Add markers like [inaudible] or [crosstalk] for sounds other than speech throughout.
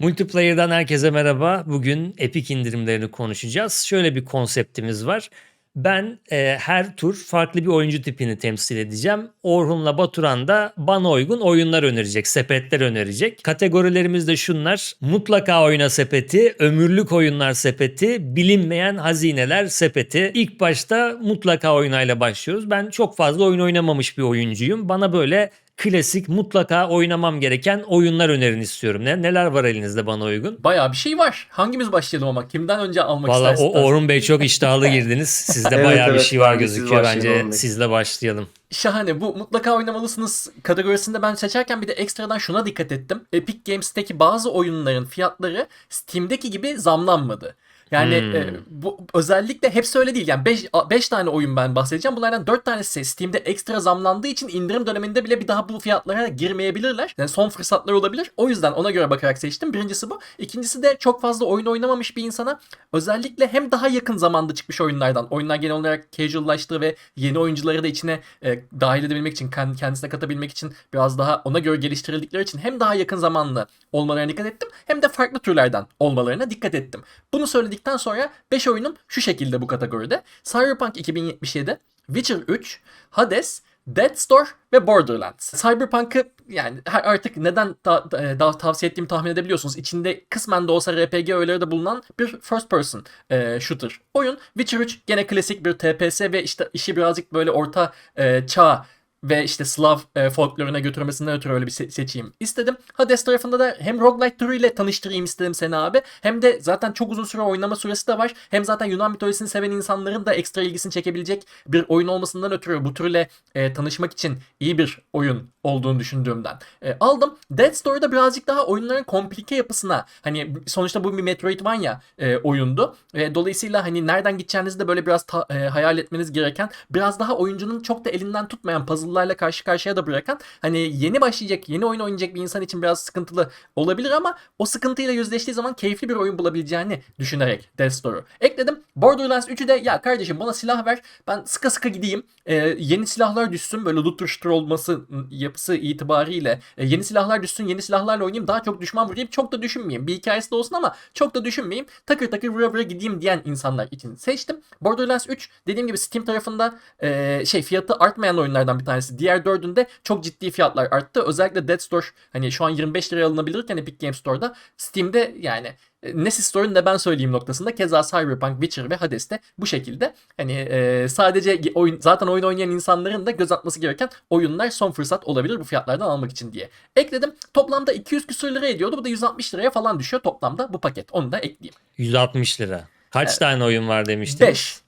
Multiplayer'dan herkese merhaba. Bugün Epic indirimlerini konuşacağız. Şöyle bir konseptimiz var. Ben e, her tur farklı bir oyuncu tipini temsil edeceğim. Orhun'la Baturan da bana uygun oyunlar önerecek, sepetler önerecek. Kategorilerimiz de şunlar. Mutlaka oyna sepeti, ömürlük oyunlar sepeti, bilinmeyen hazineler sepeti. İlk başta mutlaka oynayla başlıyoruz. Ben çok fazla oyun oynamamış bir oyuncuyum. Bana böyle klasik mutlaka oynamam gereken oyunlar önerin istiyorum. Ne, neler var elinizde bana uygun? Bayağı bir şey var. Hangimiz başlayalım ama? Kimden önce almak Valla istersin? o Orhun Bey çok iştahlı girdiniz. Sizde [laughs] Evet, bayağı bir evet, şey var gözüküyor. Bence sizle başlayalım. Şahane. Bu mutlaka oynamalısınız kategorisinde ben seçerken bir de ekstradan şuna dikkat ettim. Epic Games'teki bazı oyunların fiyatları Steam'deki gibi zamlanmadı. Yani Hmm. e, bu özellikle hepsi öyle değil. Yani 5 5 tane oyun ben bahsedeceğim. Bunlardan 4 tanesi Steam'de ekstra zamlandığı için indirim döneminde bile bir daha bu fiyatlara girmeyebilirler. Yani son fırsatlar olabilir. O yüzden ona göre bakarak seçtim. Birincisi bu. İkincisi de çok fazla oyun oynamamış bir insana özellikle hem daha yakın zamanda çıkmış oyunlardan, oyunlar genel olarak casuallaştığı ve yeni oyuncuları da içine e, dahil edebilmek için, kend- kendisine katabilmek için biraz daha ona göre geliştirildikleri için hem daha yakın zamanlı olmalarına dikkat ettim hem de farklı türlerden olmalarına dikkat ettim. Bunu söyledikten sonra 5 oyunum şu şekilde bu kategoride. Cyberpunk 2077, Witcher 3, Hades, Death Store ve Borderlands. Cyberpunk'ı yani artık neden ta- e, daha tavsiye ettiğimi tahmin edebiliyorsunuz. İçinde kısmen de olsa RPG öğeleri bulunan bir first person e, shooter oyun. Witcher 3 gene klasik bir TPS ve işte işi birazcık böyle orta e, çağ ve işte Slav e, folkloruna götürmesinden ötürü öyle bir se- seçeyim istedim. Hades tarafında da hem roguelike türüyle tanıştırayım istedim seni abi. Hem de zaten çok uzun süre oynama süresi de var. Hem zaten Yunan mitolojisini seven insanların da ekstra ilgisini çekebilecek bir oyun olmasından ötürü bu türle e, tanışmak için iyi bir oyun olduğunu düşündüğümden e, aldım. Dead Story'da birazcık daha oyunların komplike yapısına hani sonuçta bu bir Metroidvania e, oyundu. E, dolayısıyla hani nereden gideceğinizi de böyle biraz ta- e, hayal etmeniz gereken biraz daha oyuncunun çok da elinden tutmayan puzzle'larla karşı karşıya da bırakan hani yeni başlayacak yeni oyun oynayacak bir insan için biraz sıkıntılı olabilir ama o sıkıntıyla yüzleştiği zaman keyifli bir oyun bulabileceğini düşünerek Death Story ekledim. Borderlands 3'ü de ya kardeşim bana silah ver ben sıka sıka gideyim e, yeni silahlar düşsün böyle shooter olması ı, yapısı itibariyle e, yeni silahlar düşsün yeni silahlarla oynayayım daha çok düşman vurayım çok da düşünmeyeyim bir hikayesi de olsun ama çok da düşünmeyeyim takır takır vura vura gideyim diyen insanlar için seçtim. Borderlands 3 dediğim gibi Steam tarafında e, şey fiyatı artmayan oyunlardan bir tanesi. Diğer dördünde çok ciddi fiyatlar arttı. Özellikle Dead Store hani şu an 25 liraya alınabilirken Epic Games Store'da Steam'de yani e, ne siz sorun ne ben söyleyeyim noktasında keza Cyberpunk, Witcher ve Hades'te bu şekilde hani e, sadece oyun zaten oyun oynayan insanların da göz atması gereken oyunlar son fırsat olabilir bu fiyatlardan almak için diye. Ekledim. Toplamda 200 küsür lira ediyordu. Bu da 160 liraya falan düşüyor toplamda bu paket. Onu da ekleyeyim. 160 lira. Kaç Evet. tane oyun var demiştiniz? 5.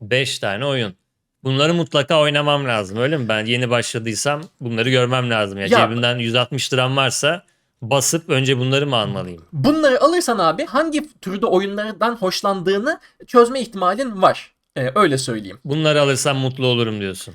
5 tane oyun. Bunları mutlaka oynamam lazım öyle mi? Ben yeni başladıysam bunları görmem lazım. Ya, Ya- cebimden 160 liram varsa basıp önce bunları mı almalıyım? Bunları alırsan abi hangi türde oyunlardan hoşlandığını çözme ihtimalin var. Ee, öyle söyleyeyim. Bunları alırsam mutlu olurum diyorsun.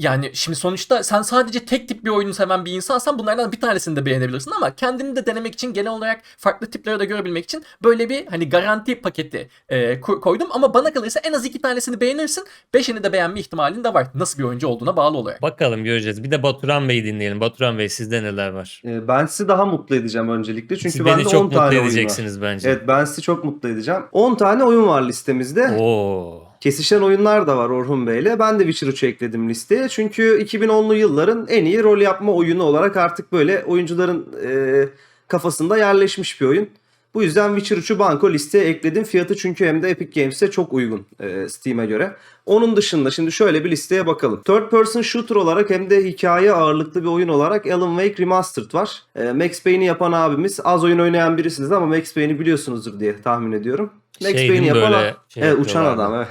Yani şimdi sonuçta sen sadece tek tip bir oyunu seven bir insansan bunlardan bir tanesini de beğenebilirsin ama kendini de denemek için genel olarak farklı tipleri de görebilmek için böyle bir hani garanti paketi e, ko- koydum ama bana kalırsa en az iki tanesini beğenirsin. Beşini de beğenme ihtimalin de var. Nasıl bir oyuncu olduğuna bağlı olarak. Bakalım göreceğiz. Bir de Baturan Bey'i dinleyelim. Baturan Bey sizde neler var? Ee, Ben sizi daha mutlu edeceğim öncelikle. Çünkü Siz bende beni 10 çok mutlu tane oyun var. edeceksiniz bence. Evet ben sizi çok mutlu edeceğim. 10 tane oyun var listemizde. Oo. Kesişen oyunlar da var Orhun Bey'le. Ben de Witcher 3'ü ekledim listeye. Çünkü 2010'lu yılların en iyi rol yapma oyunu olarak artık böyle oyuncuların e, kafasında yerleşmiş bir oyun. Bu yüzden Witcher 3'ü banko listeye ekledim. Fiyatı çünkü hem de Epic Games'e çok uygun e, Steam'e göre. Onun dışında şimdi şöyle bir listeye bakalım. Third person shooter olarak hem de hikaye ağırlıklı bir oyun olarak Alan Wake Remastered var. E, Max Payne'i yapan abimiz az oyun oynayan birisiniz ama Max Payne'i biliyorsunuzdur diye tahmin ediyorum. Max Şey Payne'i yapan şey evet, uçan adam evet.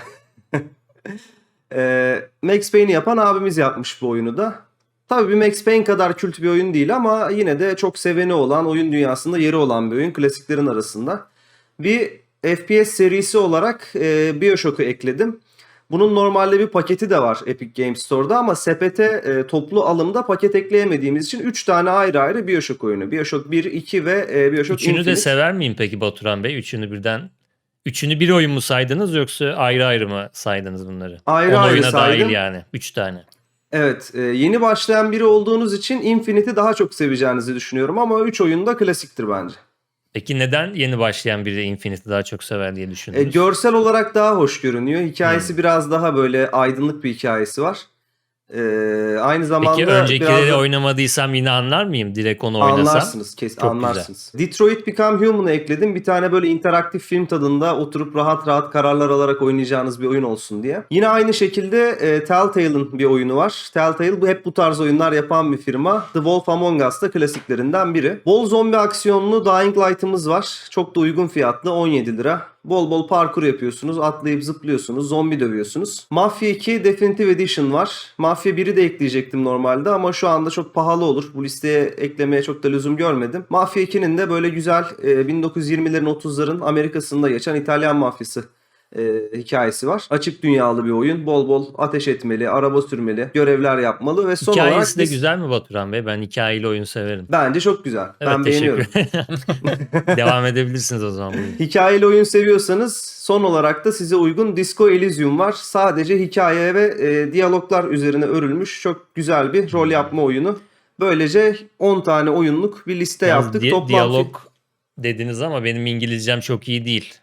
Ee, Max Payne'i yapan abimiz yapmış bu oyunu da. Tabii bir Max Payne kadar kült bir oyun değil ama yine de çok seveni olan, oyun dünyasında yeri olan bir oyun klasiklerin arasında. Bir FPS serisi olarak e, Bioshock'u ekledim. Bunun normalde bir paketi de var Epic Games Store'da ama sepete e, toplu alımda paket ekleyemediğimiz için 3 tane ayrı ayrı Bioshock oyunu. Bioshock 1, 2 ve e, Bioshock Üçünü de Infinite. sever miyim peki Baturan Bey? Üçünü birden. Üçünü bir oyun mu saydınız yoksa ayrı ayrı mı saydınız bunları? Ayrı On ayrı oyuna saydım. dahil yani. Üç tane. Evet, e, yeni başlayan biri olduğunuz için Infinite'i daha çok seveceğinizi düşünüyorum ama 3 oyun da klasiktir bence. Peki neden yeni başlayan biri Infinite'i daha çok sever diye E, düşündünüz? görsel olarak daha hoş görünüyor. Hikayesi Hmm. biraz daha böyle aydınlık bir hikayesi var. E, aynı zamanda Peki biraz öncekileri da- oynamadıysam yine anlar mıyım? Direkt onu oynasam. Anlarsınız kesin Çok anlarsınız. Detroit Become Human'ı ekledim. Bir tane böyle interaktif film tadında oturup rahat rahat kararlar alarak oynayacağınız bir oyun olsun diye. Yine aynı şekilde e, Telltale'ın bir oyunu var. Telltale bu hep bu tarz oyunlar yapan bir firma. The Wolf Among Us da klasiklerinden biri. Bol zombi aksiyonlu Dying Light'ımız var. Çok da uygun fiyatlı 17 lira. Bol bol parkur yapıyorsunuz, atlayıp zıplıyorsunuz, zombi dövüyorsunuz. Mafia 2 Definitive Edition var. Mafia 1'i de ekleyecektim normalde ama şu anda çok pahalı olur. Bu listeye eklemeye çok da lüzum görmedim. Mafia 2'nin de böyle güzel e, 1920'lerin 30'ların Amerika'sında geçen İtalyan mafyası e, hikayesi var. Açık dünyalı bir oyun. Bol bol ateş etmeli, araba sürmeli, görevler yapmalı ve son olarak Hikayesi de biz- güzel mi Baturan Bey? Ben hikayeli oyun severim. Bence çok güzel. Evet ben beğeniyorum. [laughs] Devam edebilirsiniz o zaman. Hikayeli oyun seviyorsanız son olarak da size uygun Disco Elysium var. Sadece hikaye ve e, diyaloglar üzerine örülmüş çok güzel bir rol yapma oyunu. Böylece 10 tane oyunluk bir liste Yalnız yaptık. di- Toplam diyalog dediniz ama benim İngilizcem çok iyi değil.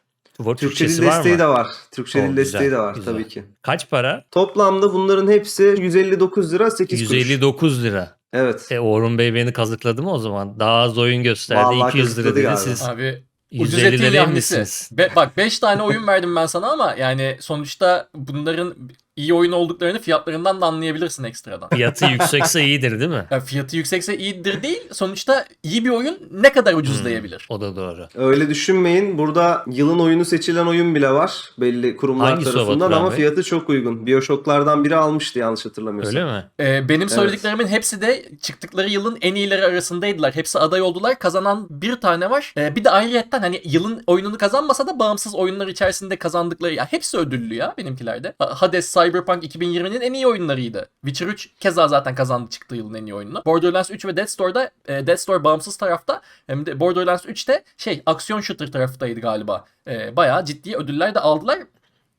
Var, Türkçe Türkçesi dil var desteği mı? de var. Türkçe Oo, dil güzel, desteği de var güzel. tabii ki. Kaç para? Toplamda bunların hepsi 159 lira 8 kuruş. 159 lira. Evet. E Orhun Bey beni kazıkladı mı o zaman? Daha az oyun gösterdi. Vallahi 200 lira kazıkladı dedi. galiba. Siz Abi ucuz 150 etin liraya yahnisi. mısınız? Be- bak 5 tane oyun verdim ben sana ama yani sonuçta bunların iyi oyun olduklarını fiyatlarından da anlayabilirsin ekstradan. Fiyatı [laughs] yüksekse iyidir değil mi? Ya fiyatı yüksekse iyidir değil. Sonuçta iyi bir oyun ne kadar ucuzlayabilir? O da doğru. Öyle düşünmeyin. Burada yılın oyunu seçilen oyun bile var. Belli kurumlar Hangisi o tarafından ama Bey? fiyatı çok uygun. Bioshock'lardan biri almıştı yanlış hatırlamıyorsam. Öyle mi? Ee, benim söylediklerimin hepsi de çıktıkları yılın en iyileri arasındaydılar. Hepsi aday oldular. Kazanan bir tane var. Ee, bir de ayrıyetten hani yılın oyununu kazanmasa da bağımsız oyunlar içerisinde kazandıkları ya hepsi ödüllü ya benimkilerde. Ha- Hades Cyberpunk 2020'nin en iyi oyunlarıydı. Witcher 3 keza zaten kazandı çıktığı yılın en iyi oyununu. Borderlands 3 ve Dead Store'da e, Dead Store bağımsız tarafta hem de Borderlands 3'te şey aksiyon shooter taraftaydı galiba. Ee, bayağı ciddi ödüller de aldılar.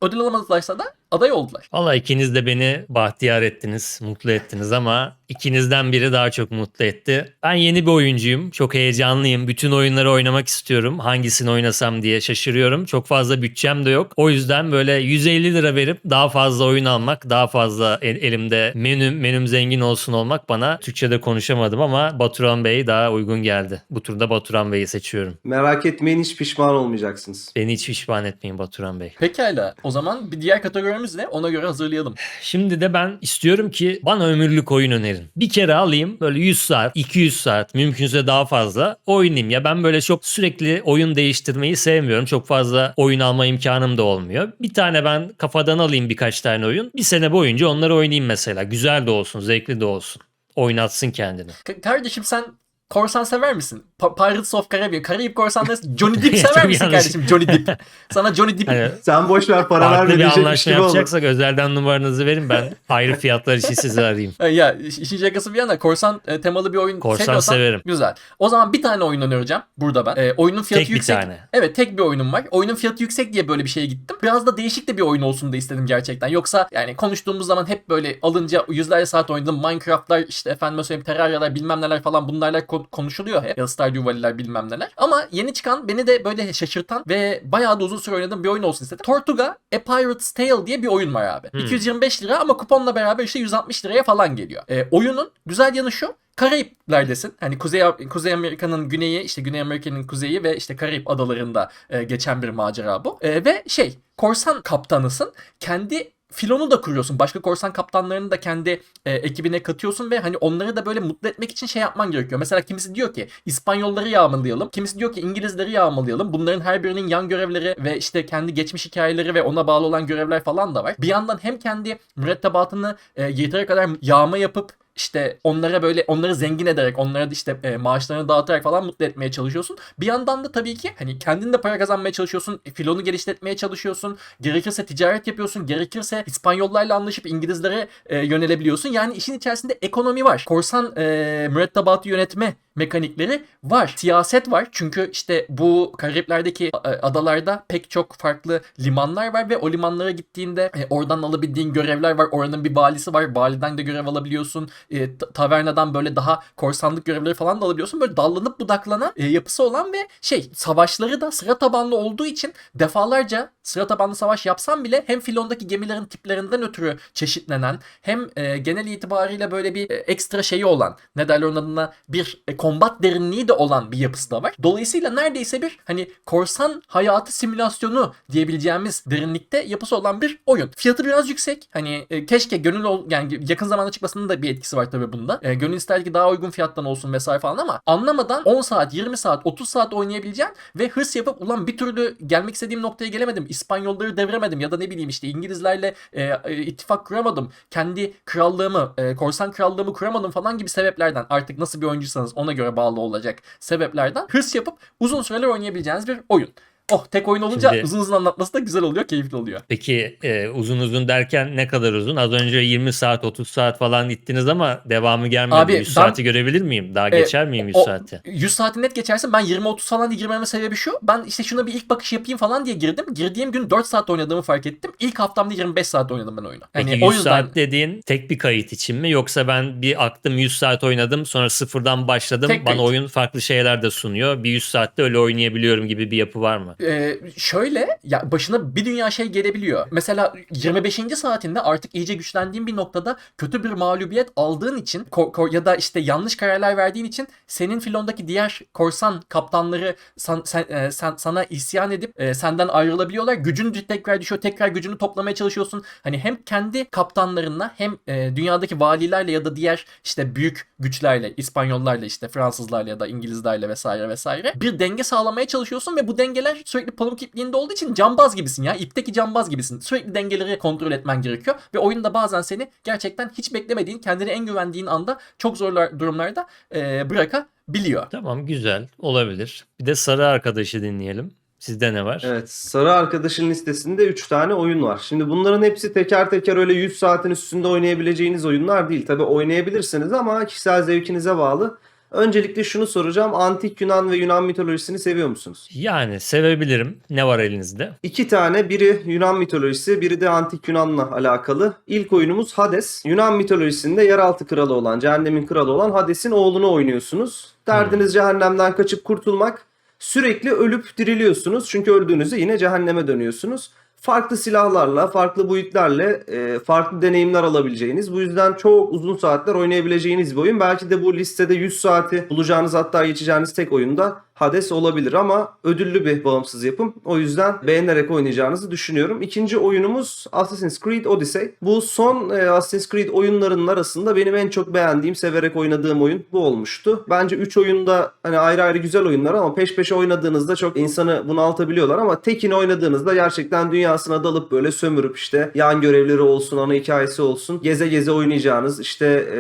Ödül alamadılarsa da aday oldular. Valla ikiniz de beni bahtiyar ettiniz, mutlu ettiniz ama ikinizden biri daha çok mutlu etti. Ben yeni bir oyuncuyum, çok heyecanlıyım. Bütün oyunları oynamak istiyorum. Hangisini oynasam diye şaşırıyorum. Çok fazla bütçem de yok. O yüzden böyle 150 lira verip daha fazla oyun almak, daha fazla el- elimde menüm, menüm zengin olsun olmak bana Türkçe'de konuşamadım ama Baturan Bey daha uygun geldi. Bu turda Baturan Bey'i seçiyorum. Merak etmeyin hiç pişman olmayacaksınız. Beni hiç pişman etmeyin Baturan Bey. Pekala. O zaman bir diğer kategorimiz ne? Ona göre hazırlayalım. Şimdi de ben istiyorum ki bana ömürlük oyun önerin. Bir kere alayım böyle 100 saat, 200 saat mümkünse daha fazla oynayayım. Ya ben böyle çok sürekli oyun değiştirmeyi sevmiyorum. Çok fazla oyun alma imkanım da olmuyor. Bir tane ben kafadan alayım birkaç tane oyun. Bir sene boyunca onları oynayayım mesela. Güzel de olsun, zevkli de olsun. Oynatsın kendini. Ka- kardeşim sen korsan sever misin? Pa- Pirates of Caribbean. Karayip korsanları [laughs] Johnny Depp sever misin yanlış. kardeşim? Johnny Depp. [laughs] Sana Johnny Depp Hani Sen boş ver para farklı verme bir diyecekmiş anlaşma gibi yapacaksak özelden numaranızı verin. Ben ayrı fiyatlar için sizi arayayım. [laughs] Ya iş- işin şakası bir yana korsan e, temalı bir oyun Korsan seviyorsan severim. güzel. O zaman bir tane oyun önereceğim burada ben. E, oyunun fiyatı Tek bir yüksek. tane. Evet tek bir oyunum var. Oyunun fiyatı yüksek diye böyle bir şeye gittim. Biraz da değişik de bir oyun olsun da istedim gerçekten. Yoksa yani konuştuğumuz zaman hep böyle alınca yüzlerce saat oynadım. Minecraft'lar işte efendim söyleyeyim Terraria'lar bilmem neler falan bunlarla ko- konuşuluyor hep. Ya da Stardew Valley'ler bilmem neler. Ama yeni çıkan beni de böyle şaşırtan ve bayağı da uzun süre oynadığım bir oyun olsun istedim. Tortuga A Pirate's Tale diye bir oyun var abi. Hmm. 225 lira ama kuponla beraber işte 160 liraya falan geliyor. E, oyunun güzel yanı şu. Karayiplerdesin. Hani Kuzey Kuzey Amerika'nın güneyi, işte Güney Amerika'nın kuzeyi ve işte Karayip adalarında e, geçen bir macera bu. E, ve şey, korsan kaptanısın. Kendi filonu da kuruyorsun. Başka korsan kaptanlarını da kendi e, ekibine katıyorsun ve hani onları da böyle mutlu etmek için şey yapman gerekiyor. Mesela kimisi diyor ki İspanyolları yağmalayalım. Kimisi diyor ki İngilizleri yağmalayalım. Bunların her birinin yan görevleri ve işte kendi geçmiş hikayeleri ve ona bağlı olan görevler falan da var. Bir yandan hem kendi mürettebatını e, yeteri kadar yağma yapıp işte onlara böyle onları zengin ederek onlara işte e, maaşlarını dağıtarak falan mutlu etmeye çalışıyorsun. Bir yandan da tabii ki hani kendin de para kazanmaya çalışıyorsun. Filonu geliştirmeye çalışıyorsun. Gerekirse ticaret yapıyorsun. Gerekirse İspanyollarla anlaşıp İngilizlere e, yönelebiliyorsun. Yani işin içerisinde ekonomi var. Korsan e, mürettebatı yönetme mekanikleri var. Siyaset var. Çünkü işte bu Karayipler'deki e, adalarda pek çok farklı limanlar var ve o limanlara gittiğinde e, oradan alabildiğin görevler var. Oranın bir valisi var. Validen de görev alabiliyorsun. E, ta- tavernadan böyle daha korsanlık görevleri falan da alabiliyorsun. Böyle dallanıp budaklanan yapısı olan ve şey savaşları da sıra tabanlı olduğu için defalarca sıra tabanlı savaş yapsam bile hem filondaki gemilerin tiplerinden ötürü çeşitlenen hem genel itibariyle böyle bir ekstra şeyi olan ne derler onun adına bir e, kombat derinliği de olan bir yapısı da var. Dolayısıyla neredeyse bir hani korsan hayatı simülasyonu diyebileceğimiz derinlikte yapısı olan bir oyun. Fiyatı biraz yüksek. Hani e, keşke gönül ol yani yakın zamanda çıkmasının da bir etkisi var tabii bunda. E, gönül ister ki daha uygun fiyattan olsun vesaire falan ama anlamadan 10 saat, 20 saat, 30 saat oynayabileceğin ve hırs yapıp ulan bir türlü gelmek istediğim noktaya gelemedim. İspanyolları deviremedim ya da ne bileyim işte İngilizlerle e, e, ittifak kuramadım. Kendi krallığımı, e, korsan krallığımı kuramadım falan gibi sebeplerden artık nasıl bir oyuncuysanız ona göre bağlı olacak sebeplerden hırs yapıp uzun süreler oynayabileceğiniz bir oyun. Oh tek oyun olunca Şimdi- uzun uzun anlatması da güzel oluyor, keyifli oluyor. Peki e, uzun uzun derken ne kadar uzun? Az önce 20 saat 30 saat falan gittiniz ama devamı gelmedi. Abi 100 ben- saati görebilir miyim? Daha E, geçer miyim 100 o- saati? 100 saati net geçersin. Ben 20-30 falan diye girmeme sebebi şu. Ben işte şuna bir ilk bakış yapayım falan diye girdim. Girdiğim gün 4 saat oynadığımı fark ettim. İlk haftamda 25 saat oynadım ben oyunu. Peki Hani 100 o yüzden saat dediğin tek bir kayıt için mi yoksa ben bir aktım 100 saat oynadım sonra sıfırdan başladım Tek bana kayıt. oyun farklı şeyler de sunuyor. Bir 100 saatte öyle oynayabiliyorum gibi bir yapı var mı? Ee, şöyle ya başına bir dünya şey gelebiliyor. Mesela 25. saatinde artık iyice güçlendiğin bir noktada kötü bir mağlubiyet aldığın için ya da işte yanlış kararlar verdiğin için senin filondaki diğer korsan kaptanları san- sen- e, sen- sana isyan edip e, senden ayrılabiliyorlar. Gücün tekrar düşüyor. Tekrar gücünü toplamaya çalışıyorsun. Hani hem kendi kaptanlarınla hem e, dünyadaki valilerle ya da diğer işte büyük güçlerle İspanyollarla işte Fransızlarla ya da İngilizlerle vesaire vesaire bir denge sağlamaya çalışıyorsun ve bu dengeler sürekli pamuk ipliğinde olduğu için cambaz gibisin ya. İpteki cambaz gibisin. Sürekli dengeleri kontrol etmen gerekiyor ve oyunda bazen seni gerçekten hiç beklemediğin, kendine en güvendiğin anda çok zor durumlarda e, bırakabiliyor. Tamam güzel olabilir. Bir de sarı arkadaşı dinleyelim. Sizde ne var? Evet, Sarı Arkadaşın listesinde 3 tane oyun var. Şimdi bunların hepsi teker teker öyle 100 saatin üstünde oynayabileceğiniz oyunlar değil. Tabi oynayabilirsiniz ama kişisel zevkinize bağlı. Öncelikle şunu soracağım. Antik Yunan ve Yunan mitolojisini seviyor musunuz? Yani sevebilirim. Ne var elinizde? İki tane biri Yunan mitolojisi biri de Antik Yunan'la alakalı. İlk oyunumuz Hades. Yunan mitolojisinde yeraltı kralı olan, cehennemin kralı olan Hades'in oğlunu oynuyorsunuz. Derdiniz cehennemden kaçıp kurtulmak. Sürekli ölüp diriliyorsunuz çünkü öldüğünüzde yine cehenneme dönüyorsunuz. Farklı silahlarla, farklı boyutlarla e, farklı deneyimler alabileceğiniz, bu yüzden çok uzun saatler oynayabileceğiniz bir oyun. Belki de bu listede 100 saati bulacağınız hatta geçeceğiniz tek oyunda Hades olabilir ama ödüllü bir bağımsız yapım. O yüzden beğenerek oynayacağınızı düşünüyorum. İkinci oyunumuz Assassin's Creed Odyssey. Bu son e, Assassin's Creed oyunlarının arasında benim en çok beğendiğim, severek oynadığım oyun bu olmuştu. Bence 3 oyunda hani ayrı ayrı güzel oyunlar ama peş peşe oynadığınızda çok insanı bunaltabiliyorlar ama tekini oynadığınızda gerçekten dünyasına dalıp böyle sömürüp işte yan görevleri olsun, ana hikayesi olsun geze geze oynayacağınız işte e,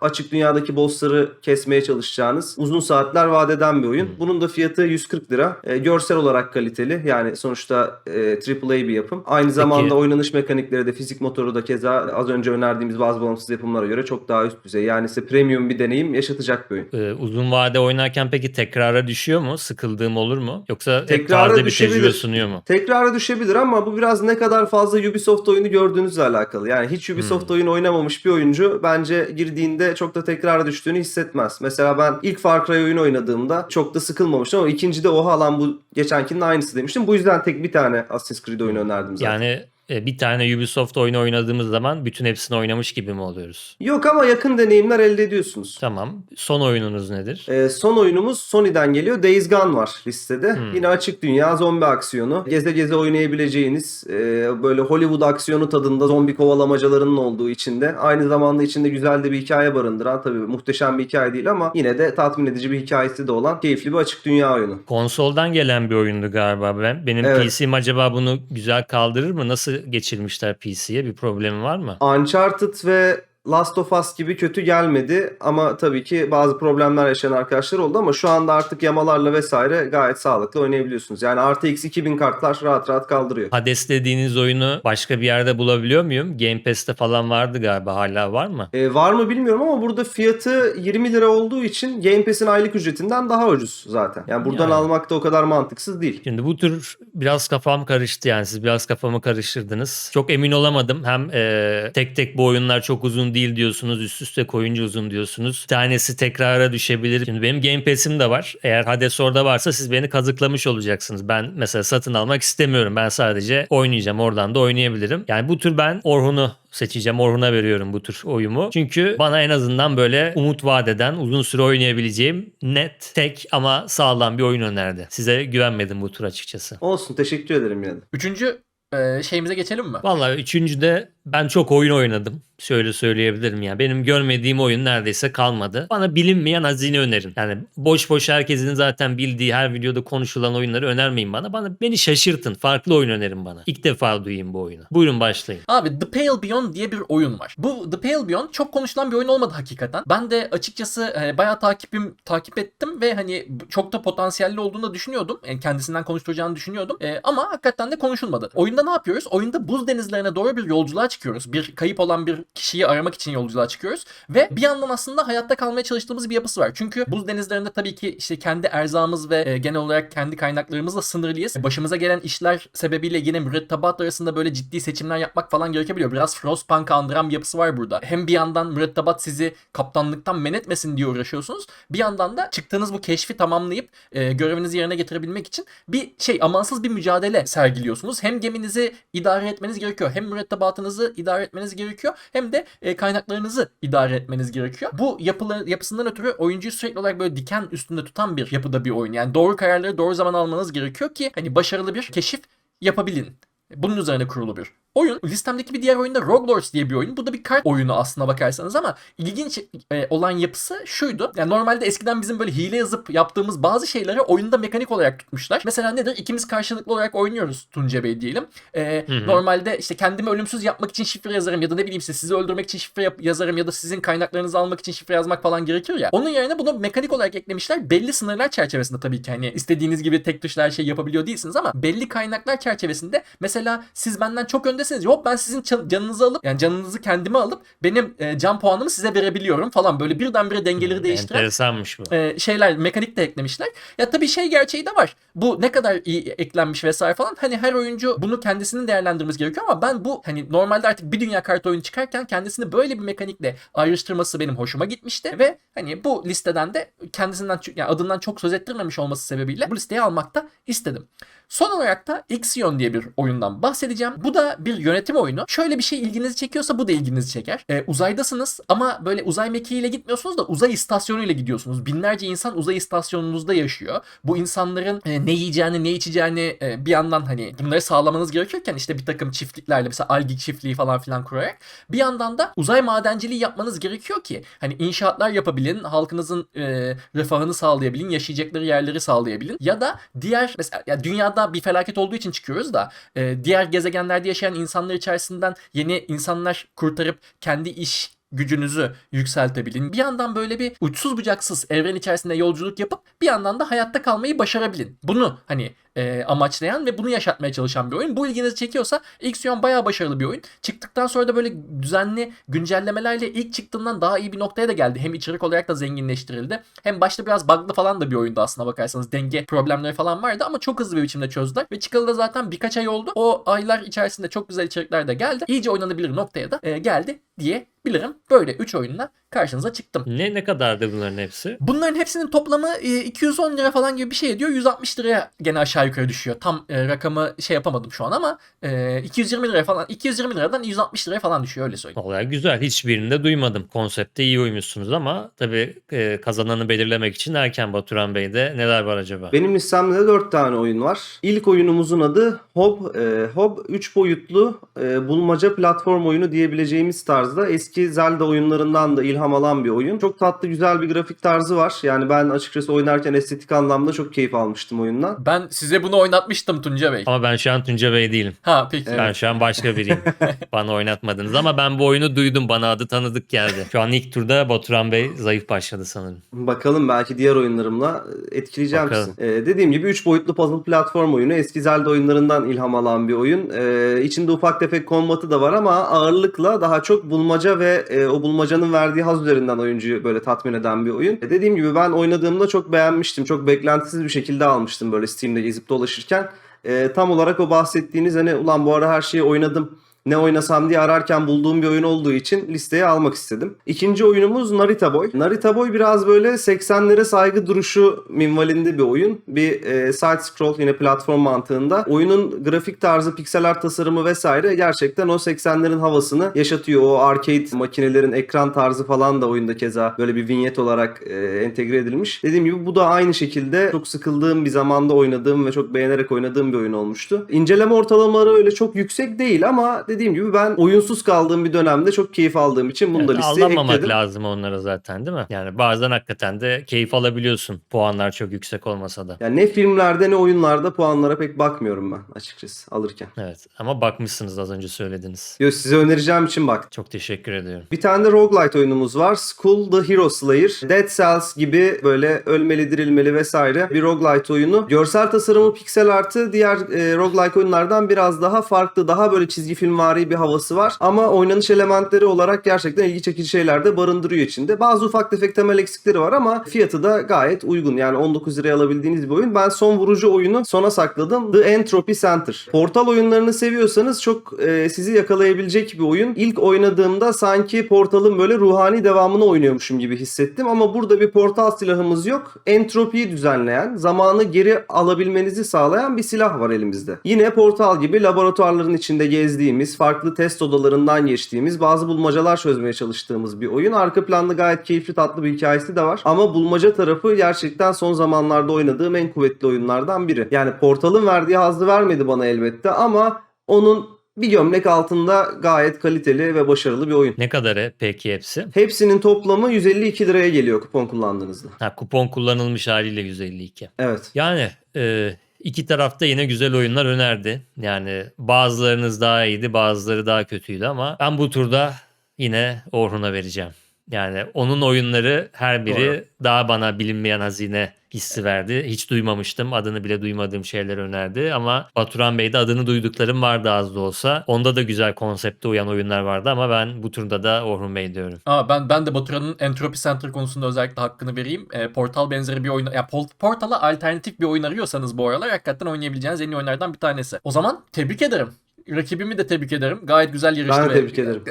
açık dünyadaki bossları kesmeye çalışacağınız uzun saatler vaat eden bir oyun. Bunun da fiyatı 140 lira. E, görsel olarak kaliteli. Yani sonuçta e, AAA bir yapım. Aynı zamanda oynanış mekanikleri de fizik motoru da keza az önce önerdiğimiz bazı bağımsız yapımlara göre çok daha üst düzey. Yani size premium bir deneyim yaşatacak bir oyun. Ee, uzun vade oynarken peki tekrara düşüyor mu? Sıkıldığım olur mu? Yoksa Tekrara bir tecrübe sunuyor mu? Tekrara düşebilir ama bu biraz ne kadar fazla Ubisoft oyunu gördüğünüzle alakalı. Yani hiç Ubisoft oyunu oynamamış bir oyuncu bence girdiğinde çok da tekrara düştüğünü hissetmez. Mesela ben ilk Far Cry oyunu oynadığımda çok da sıkılmamıştım ama ikincide oha lan bu geçenkinin aynısı demiştim. Bu yüzden tek bir tane Assassin's Creed oyunu önerdim zaten. Yani bir tane Ubisoft oyunu oynadığımız zaman bütün hepsini oynamış gibi mi oluyoruz? Yok ama yakın deneyimler elde ediyorsunuz. Tamam. Son oyununuz nedir? Ee, son oyunumuz Sony'den geliyor. Days Gone var listede. Yine açık dünya zombi aksiyonu. Geze geze oynayabileceğiniz e, böyle Hollywood aksiyonu tadında zombi kovalamacalarının olduğu içinde. Aynı zamanda içinde güzel de bir hikaye barındıran tabii muhteşem bir hikaye değil ama yine de tatmin edici bir hikayesi de olan keyifli bir açık dünya oyunu. Konsoldan gelen bir oyundu galiba ben. Benim Evet. PC'm acaba bunu güzel kaldırır mı? Nasıl geçirmişler PC'ye? Bir problemi var mı? Uncharted ve Last of Us gibi kötü gelmedi ama tabii ki bazı problemler yaşayan arkadaşlar oldu ama şu anda artık yamalarla vesaire gayet sağlıklı oynayabiliyorsunuz. Yani RTX 2000 kartlar rahat rahat kaldırıyor. Hades dediğiniz oyunu başka bir yerde bulabiliyor muyum? Game Pass'te falan vardı galiba. Hala var mı? Ee, var mı bilmiyorum ama burada fiyatı 20 lira olduğu için Game Pass'in aylık ücretinden daha ucuz zaten. Yani buradan Yani. almak da o kadar mantıksız değil. Şimdi bu tür biraz kafam karıştı yani siz biraz kafamı karıştırdınız. Çok emin olamadım. Hem e, tek tek bu oyunlar çok uzun değil diyorsunuz. Üst üste koyunca uzun diyorsunuz. Bir tanesi tekrara düşebilir. Şimdi benim Game Pass'im de var. Eğer Hades orada varsa siz beni kazıklamış olacaksınız. Ben mesela satın almak istemiyorum. Ben sadece oynayacağım. Oradan da oynayabilirim. Yani bu tür ben Orhun'u seçeceğim. Orhun'a veriyorum bu tür oyumu. Çünkü bana en azından böyle umut vaat eden, uzun süre oynayabileceğim net, tek ama sağlam bir oyun önerdi. Size güvenmedim bu tur açıkçası. Olsun teşekkür ederim de. Üçüncü e, şeyimize geçelim mi? Vallahi üçüncüde ben çok oyun oynadım. Şöyle söyleyebilirim ya. Benim görmediğim oyun neredeyse kalmadı. Bana bilinmeyen hazine önerin. Yani boş boş herkesin zaten bildiği her videoda konuşulan oyunları önermeyin bana. Bana beni şaşırtın. Farklı oyun önerin bana. İlk defa duyayım bu oyunu. Buyurun başlayın. Abi The Pale Beyond diye bir oyun var. Bu The Pale Beyond çok konuşulan bir oyun olmadı hakikaten. Ben de açıkçası e, bayağı takipim takip ettim ve hani çok da potansiyelli olduğunu da düşünüyordum. Yani kendisinden konuşturacağını düşünüyordum. E, ama hakikaten de konuşulmadı. Oyunda ne yapıyoruz? Oyunda buz denizlerine doğru bir yolculuğa çıkıyoruz. Bir kayıp olan bir kişiyi aramak için yolculuğa çıkıyoruz ve bir yandan aslında hayatta kalmaya çalıştığımız bir yapısı var. Çünkü buz denizlerinde tabii ki işte kendi erzağımız ve e, genel olarak kendi kaynaklarımızla sınırlıyız. Başımıza gelen işler sebebiyle yine mürettebat arasında böyle ciddi seçimler yapmak falan gerekebiliyor. Biraz Frostpunk'ı andıran bir yapısı var burada. Hem bir yandan mürettebat sizi kaptanlıktan men etmesin diye uğraşıyorsunuz. Bir yandan da çıktığınız bu keşfi tamamlayıp e, görevinizi yerine getirebilmek için bir şey amansız bir mücadele sergiliyorsunuz. Hem geminizi idare etmeniz gerekiyor. Hem mürettebatınızı idare etmeniz gerekiyor. Hem de e, kaynaklarınızı idare etmeniz gerekiyor. Bu yapılı, yapısından ötürü oyuncuyu sürekli olarak böyle diken üstünde tutan bir yapıda bir oyun. Yani doğru kararları doğru zaman almanız gerekiyor ki hani başarılı bir keşif yapabilin. Bunun üzerine kurulu bir oyun. Listemdeki bir diğer oyun da Roguelords diye bir oyun. Bu da bir kart oyunu aslına bakarsanız ama ilginç e, olan yapısı şuydu. Yani normalde eskiden bizim böyle hile yazıp yaptığımız bazı şeyleri oyunda mekanik olarak tutmuşlar. Mesela nedir? İkimiz karşılıklı olarak oynuyoruz Tunca Bey diyelim. E, Hı hı. Normalde işte kendimi ölümsüz yapmak için şifre yazarım ya da ne bileyim işte sizi öldürmek için şifre yap- yazarım ya da sizin kaynaklarınızı almak için şifre yazmak falan gerekiyor ya. Onun yerine bunu mekanik olarak eklemişler. Belli sınırlar çerçevesinde tabii ki hani istediğiniz gibi tek tuşla her şey yapabiliyor değilsiniz ama belli kaynaklar çerçevesinde mesela siz benden çok öndesiniz. Yok ben sizin can- canınızı alıp yani canınızı kendime alıp benim e, can puanımı size verebiliyorum falan böyle birdenbire dengeleri değiştiren Enteresanmış bu. e, şeyler mekanik de eklemişler. Ya tabii şey gerçeği de var. Bu ne kadar iyi eklenmiş vesaire falan. Hani her oyuncu bunu kendisinin değerlendirmesi gerekiyor ama ben bu hani normalde artık bir dünya kartı oyunu çıkarken kendisini böyle bir mekanikle ayrıştırması benim hoşuma gitmişti ve hani bu listeden de kendisinden yani adından çok söz ettirmemiş olması sebebiyle bu listeye almak da istedim. Son olarak da Ixion diye bir oyundan bahsedeceğim. Bu da bir yönetim oyunu. Şöyle bir şey ilginizi çekiyorsa bu da ilginizi çeker. Ee, uzaydasınız ama böyle uzay mekiğiyle gitmiyorsunuz da uzay istasyonuyla gidiyorsunuz. Binlerce insan uzay istasyonunuzda yaşıyor. Bu insanların e, ne yiyeceğini, ne içeceğini e, bir yandan hani bunları sağlamanız gerekiyorken işte bir takım çiftliklerle mesela algi çiftliği falan filan kurarak bir yandan da uzay madenciliği yapmanız gerekiyor ki hani inşaatlar yapabilin, halkınızın e, refahını sağlayabilin, yaşayacakları yerleri sağlayabilin ya da diğer mesela ya dünyada bir felaket olduğu için çıkıyoruz da e, diğer gezegenlerde yaşayan insanlar içerisinden yeni insanlar kurtarıp kendi iş gücünüzü yükseltebilin. Bir yandan böyle bir uçsuz bucaksız evren içerisinde yolculuk yapıp bir yandan da hayatta kalmayı başarabilin. Bunu hani e, amaçlayan ve bunu yaşatmaya çalışan bir oyun. Bu ilginizi çekiyorsa Ixion bayağı başarılı bir oyun. Çıktıktan sonra da böyle düzenli güncellemelerle ilk çıktığından daha iyi bir noktaya da geldi. Hem içerik olarak da zenginleştirildi. Hem başta biraz bug'lı falan da bir oyundu aslına bakarsanız. Denge problemleri falan vardı ama çok hızlı bir biçimde çözdüler. Ve çıkalı da zaten birkaç ay oldu. O aylar içerisinde çok güzel içerikler de geldi. İyice oynanabilir noktaya da e, geldi diyebilirim. Böyle 3 oyunla karşınıza çıktım. Ne ne kadardı bunların hepsi? Bunların hepsinin toplamı e, 210 lira falan gibi bir şey ediyor. 160 liraya gene aşağı yukarı düşüyor. Tam e, rakamı şey yapamadım şu an ama e, 220 liraya falan 220 liradan 160 liraya falan düşüyor öyle söyleyeyim. Olay güzel. Hiçbirini de duymadım. Konsepte iyi uymuşsunuz ama tabii e, kazananı belirlemek için erken Baturan Bey'de neler var acaba? Benim listemde de 4 tane oyun var. İlk oyunumuzun adı Hob. E, Hob 3 boyutlu e, bulmaca platform oyunu diyebileceğimiz tarzda eski Zelda oyunlarından da ilham alan bir oyun. Çok tatlı güzel bir grafik tarzı var. Yani ben açıkçası oynarken estetik anlamda çok keyif almıştım oyundan. Ben sizi size bunu oynatmıştım Tunca Bey. Ama ben şu an Tunca Bey değilim. Ha peki. Ben şu an başka biriyim. [laughs] bana oynatmadınız ama ben bu oyunu duydum. Bana adı tanıdık geldi. Şu an ilk turda Baturan Bey zayıf başladı sanırım. Bakalım belki diğer oyunlarımla etkileyeceğim Bakalım. sizi. Ee, dediğim gibi 3 boyutlu puzzle platform oyunu. Eski Zelda oyunlarından ilham alan bir oyun. Ee, içinde ufak tefek kombatı da var ama ağırlıkla daha çok bulmaca ve e, o bulmacanın verdiği haz üzerinden oyuncuyu böyle tatmin eden bir oyun. E, dediğim gibi ben oynadığımda çok beğenmiştim. Çok beklentisiz bir şekilde almıştım böyle Steam'de gezip dolaşırken. E, tam olarak o bahsettiğiniz hani ulan bu ara her şeyi oynadım ne oynasam diye ararken bulduğum bir oyun olduğu için listeye almak istedim. İkinci oyunumuz Narita Boy. Narita Boy biraz böyle 80'lere saygı duruşu minvalinde bir oyun. Bir e, side scroll yine platform mantığında. Oyunun grafik tarzı, piksel art tasarımı vesaire gerçekten o 80'lerin havasını yaşatıyor. O arcade makinelerin ekran tarzı falan da oyunda keza böyle bir vinyet olarak e, entegre edilmiş. Dediğim gibi bu da aynı şekilde çok sıkıldığım bir zamanda oynadığım ve çok beğenerek oynadığım bir oyun olmuştu. İnceleme ortalamaları öyle çok yüksek değil ama dediğim gibi ben oyunsuz kaldığım bir dönemde çok keyif aldığım için bunu da Evet, listeye aldanmamak ekledim. lazım onlara zaten değil mi? Yani bazen hakikaten de keyif alabiliyorsun. Puanlar çok yüksek olmasa da. Yani ne filmlerde ne oyunlarda puanlara pek bakmıyorum ben açıkçası alırken. Evet ama bakmışsınız az önce söylediniz. Yo, size önereceğim için bak. Çok teşekkür ediyorum. Bir tane de roguelite oyunumuz var. School the Hero Slayer. Dead Cells gibi böyle ölmeli dirilmeli vesaire bir roguelite oyunu. Görsel tasarımı piksel artı diğer e, roguelike oyunlardan biraz daha farklı. Daha böyle çizgi filmvari bir havası var. Ama oynanış elementleri olarak gerçekten ilgi çekici şeyler de barındırıyor içinde. Bazı ufak tefek temel eksikleri var ama fiyatı da gayet uygun. Yani 19 liraya alabildiğiniz bir oyun. Ben son vurucu oyunu sona sakladım. The Entropy Center. Portal oyunlarını seviyorsanız çok e, sizi yakalayabilecek bir oyun. İlk oynadığımda sanki Portal'ın böyle ruhani devamını oynuyormuşum gibi hissettim ama burada bir portal silahımız yok. Entropiyi düzenleyen, zamanı geri alabilmenizi sağlayan bir silah var elimizde. Yine Portal gibi laboratuvarların içinde gezdiğimiz, farklı test odalarından geçtiğimiz, bazı bulmacalar çözmeye çalıştığımız bir oyun. Arka planda gayet keyifli tatlı bir hikayesi de var. Ama bulmaca tarafı gerçekten son zamanlarda oynadığım en kuvvetli oyunlardan biri. Yani Portal'ın verdiği hazzı vermedi bana elbette ama onun bir gömlek altında gayet kaliteli ve başarılı bir oyun. Ne kadarı peki hepsi? Hepsinin toplamı 152 liraya geliyor kupon kullandığınızda. Ha, kupon kullanılmış haliyle 152. Evet. Yani e, iki tarafta yine güzel oyunlar önerdi. Yani bazılarınız daha iyiydi bazıları daha kötüydü ama ben bu turda yine Orhun'a vereceğim. Yani onun oyunları her biri Doğru. daha bana bilinmeyen hazine hissi verdi. Hiç duymamıştım. Adını bile duymadığım şeyler önerdi ama Baturan Bey'de adını duyduklarım vardı az da olsa. Onda da güzel konsepte uyan oyunlar vardı ama ben bu turda da Orhun Bey diyorum. Aa, ben ben de Baturan'ın Entropy Center konusunda özellikle hakkını vereyim. E, Portal benzeri bir oyun, ya Portal'a alternatif bir oyun arıyorsanız bu aralar hakikaten oynayabileceğiniz en iyi oyunlardan bir tanesi. O zaman tebrik ederim. Rakibimi de tebrik ederim. Gayet güzel yarıştı Ben de tebrik ederim.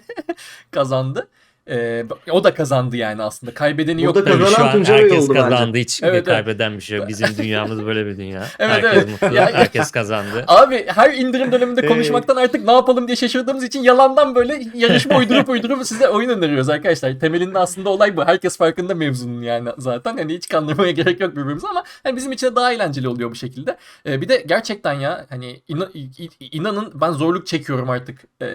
[laughs] kazandı. E, o da kazandı yani aslında. Kaybedeni yok. Burada Tabii şu an herkes oldu bence. kazandı. Hiç Evet, kaybeden bir şey yok. Bizim [laughs] dünyamız böyle bir dünya. Evet, herkes evet. mutlu. Ya- herkes kazandı. [laughs] Abi her indirim döneminde Ee, konuşmaktan artık ne yapalım diye şaşırdığımız için yalandan böyle yarışma [laughs] uydurup uydurup size oyun öneriyoruz arkadaşlar. Temelinde aslında olay bu. Herkes farkında mevzunun yani zaten. Hani hiç kandırmaya gerek yok birbirimize ama hani bizim için de daha eğlenceli oluyor bu şekilde. Ee, bir de gerçekten ya hani inan- inanın ben zorluk çekiyorum artık. Ee,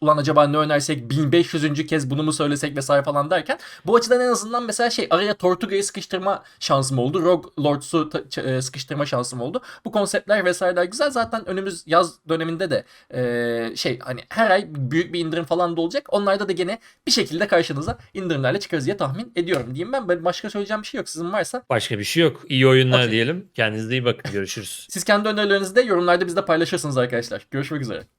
ulan acaba ne önersek 1500. kez bunu mu söylesek vesaire falan derken bu açıdan en azından mesela şey araya Tortuga'yı sıkıştırma şansım oldu. Rogue Lords'u e, sıkıştırma şansım oldu. Bu konseptler vesaireler güzel. Zaten önümüz yaz döneminde de e, şey hani her ay büyük bir indirim falan da olacak. Onlarda da gene bir şekilde karşınıza indirimlerle çıkarız diye tahmin ediyorum diyeyim ben. Ben başka söyleyeceğim bir şey yok. Sizin varsa Başka bir şey yok. İyi oyunlar Okey. diyelim. Kendinize iyi bakın. Görüşürüz. siz kendi önerilerinizi de yorumlarda bizle paylaşırsınız arkadaşlar. Görüşmek üzere.